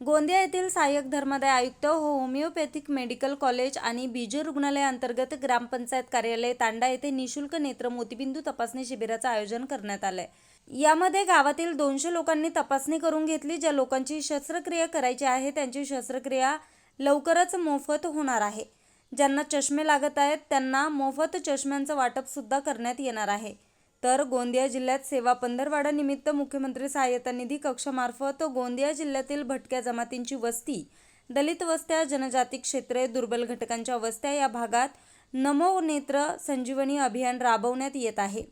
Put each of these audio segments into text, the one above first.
गोंदिया येथील सहाय्यक धर्मादाय आयुक्त होमिओपॅथिक मेडिकल कॉलेज आणि बीजे रुग्णालय अंतर्गत ग्रामपंचायत कार्यालय तांडा येथे निशुल्क नेत्र मोतीबिंदू तपासणी शिबिराचं आयोजन करण्यात आलंय. यामध्ये गावातील दोनशे लोकांनी तपासणी करून घेतली ज्या लोकांची शस्त्रक्रिया करायची आहे त्यांची शस्त्रक्रिया लवकरच मोफत होणार आहे. ज्यांना चष्मे लागत आहेत त्यांना मोफत चष्म्यांचं वाटप सुद्धा करण्यात येणार आहे. तर गोंदिया जिल्ह्यात सेवा पंधरवाडा निमित्त मुख्यमंत्री सहाय्यता निधी कक्षामार्फत गोंदिया जिल्ह्यातील भटक्या जमातींची वस्ती दलित वस्त्या जनजाती क्षेत्रे दुर्बल घटकांच्या वस्त्या या भागात नमो नेत्र संजीवनी अभियान राबवण्यात येत आहे.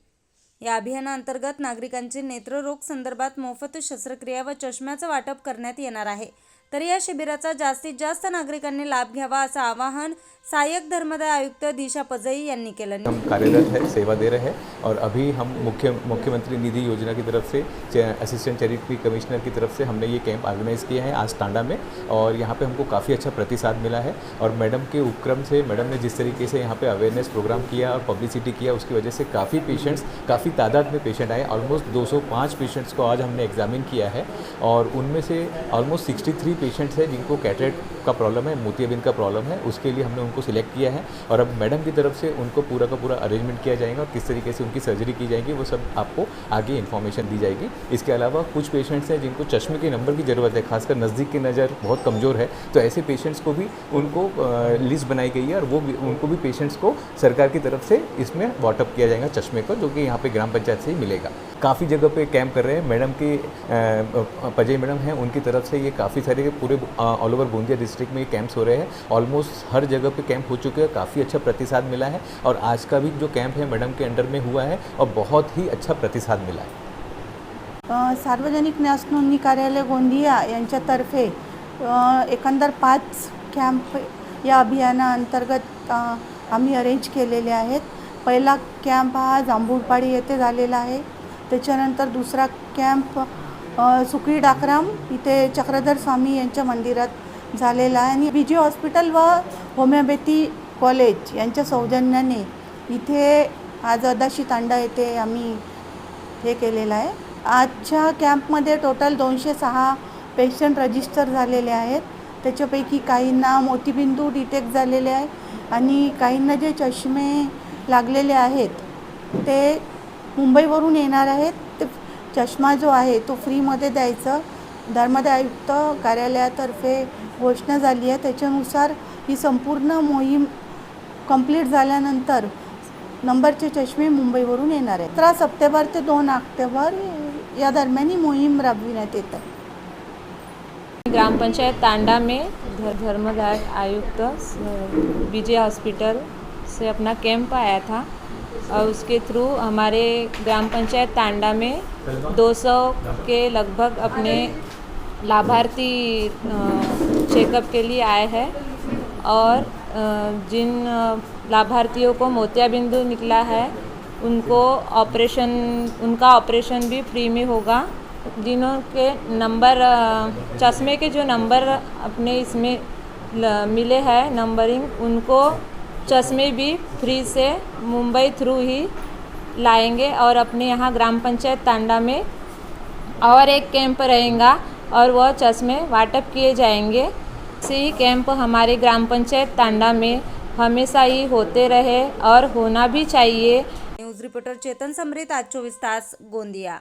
या अभियानाअंतर्गत नागरिकांचे नेत्ररोग संदर्भात मोफत शस्त्रक्रिया व चष्म्याचं वाटप करण्यात येणार आहे. तर या शिबिराचा जास्तीत जास्त नागरिकांनी लाभ घ्यावा असं आवाहन सहायक धर्मदाय आयुक्त दिशा पजई यांनी केलं. हम कार्यरत है, सेवा दे रहे हैं और अभी हम मुख्य, मुख्यमंत्री निधि योजना की तरफ़ से असिस्टेंट चैरिटी कमिश्नर की तरफ़ से हमने ये कैंप ऑर्गेनाइज किया है आज टांडा में और यहाँ पे हमको काफ़ी अच्छा प्रतिसाद मिला है और मैडम के उपक्रम से, मैडम ने जिस तरीके से यहाँ पे अवेयरनेस प्रोग्राम किया और पब्लिसिटी किया, उसकी वजह से काफ़ी पेशेंट्स काफ़ी तादाद में पेशेंट आए। ऑलमोस्ट 205 पेशेंट्स को आज हमने एग्जामिन किया है और उनमें से ऑलमोस्ट 63 पेशेंट्स हैं जिनको कैटरेट का प्रॉब्लम है, मोतियाबिंद का प्रॉब्लम है, उसके लिए हमने उनको सिलेक्ट किया है और अब मैडम की तरफ़ से उनको पूरा का पूरा अरेंजमेंट किया जाएगा और किस तरीके से उनकी सर्जरी की जाएगी, वो सब आपको आगे इन्फॉर्मेशन दी जाएगी। इसके अलावा कुछ पेशेंट्स हैं जिनको चश्मे के नंबर की ज़रूरत है, खासकर नज़दीक की नज़र बहुत कमज़ोर है तो ऐसे पेशेंट्स को भी उनको लिस्ट बनाई गई है और वो उनको भी पेशेंट्स को सरकार की तरफ़ से इसमें वाटअप किया जाएगा चश्मे को, जो कि यहाँ पे ग्राम पंचायत से ही मिलेगा। काफ़ी जगह पे कैंप कर रहे हैं, मैडम की पजय मैडम हैं, उनकी तरफ़ से ये काफ़ी सारे पूरे ऑल ओवर गोंदिया डिस्ट्रिक्ट में ये कैंप्स हो रहे हैं। ऑलमोस्ट हर जगह पे कैंप हो चुके हैं। काफ़ी अच्छा प्रतिसाद मिला है और आज का भी जो कैंप है मैडम के अंडर में हुआ है और बहुत ही अच्छा प्रतिसाद मिला है। सार्वजनिक न्यास नोंदणी कार्यालय गोंदिया यांच्यातर्फे एकंदर पाच कॅम्प या अभियानाअंतर्गत आम्ही अरेंज केलेले आहेत. पहिला कॅम्प हा जांभूळपाडी येथे झालेला आहे. त्याच्यानंतर दुसरा कॅम्प सुकी डाकराम इथे चक्रधर स्वामी यांच्या मंदिरात झालेला आहे. आणि बी जी हॉस्पिटल व होमिओपॅथी कॉलेज यांच्या सौजन्याने इथे आज अदाशी तांडा येथे आम्ही हे केलेलं आहे. आजच्या कॅम्पमध्ये टोटल दोनशे सहा पेशंट रजिस्टर झालेले आहेत. त्याच्यापैकी काहींना मोतीबिंदू डिटेक्ट झालेले आहे आणि काहींना जे चष्मे लागलेले आहेत ते मुंबईवरून येणार आहेत. चष्मा जो आहे तो फ्रीमध्ये द्यायचं. धर्मदाय आयुक्त कार्यालयातर्फे घोषणा झाली आहे. त्याच्यानुसार ही संपूर्ण मोहीम कंप्लीट झाल्यानंतर नंबरचे चष्मे मुंबईवरून येणार आहे सतरा सप्टेंबर ते दोन ऑक्टोबर या दरम्यान ही मोहीम राबविण्यात येत आहे. ग्रामपंचायत तांडा में ध- धर्मदाय आयुक्त विजय हॉस्पिटल से अपना कैंप आया था. और उसके थ्रू हमारे ग्राम पंचायत तांडा में 200 के लगभग अपने लाभार्थी चेकअप के लिए आए हैं। और जिन लाभार्थियों को मोतियाबिंदु निकला है, उनको ऑपरेशन उनका ऑपरेशन भी फ्री में होगा। जिन्हों के नंबर चश्मे के जो नंबर अपने इसमें मिले हैं नंबरिंग उनको चश्मे भी फ्री से मुंबई थ्रू ही लाएँगे और अपने यहाँ ग्राम पंचायत तांडा में और एक कैंप रहेगा और वह चश्मे वाटअप किए जाएँगे। ऐसे ही कैंप हमारे ग्राम पंचायत तांडा में हमेशा ही होते रहे और होना भी चाहिए। न्यूज़ रिपोर्टर चेतन समरीत आज चोवीस तास गोंदिया।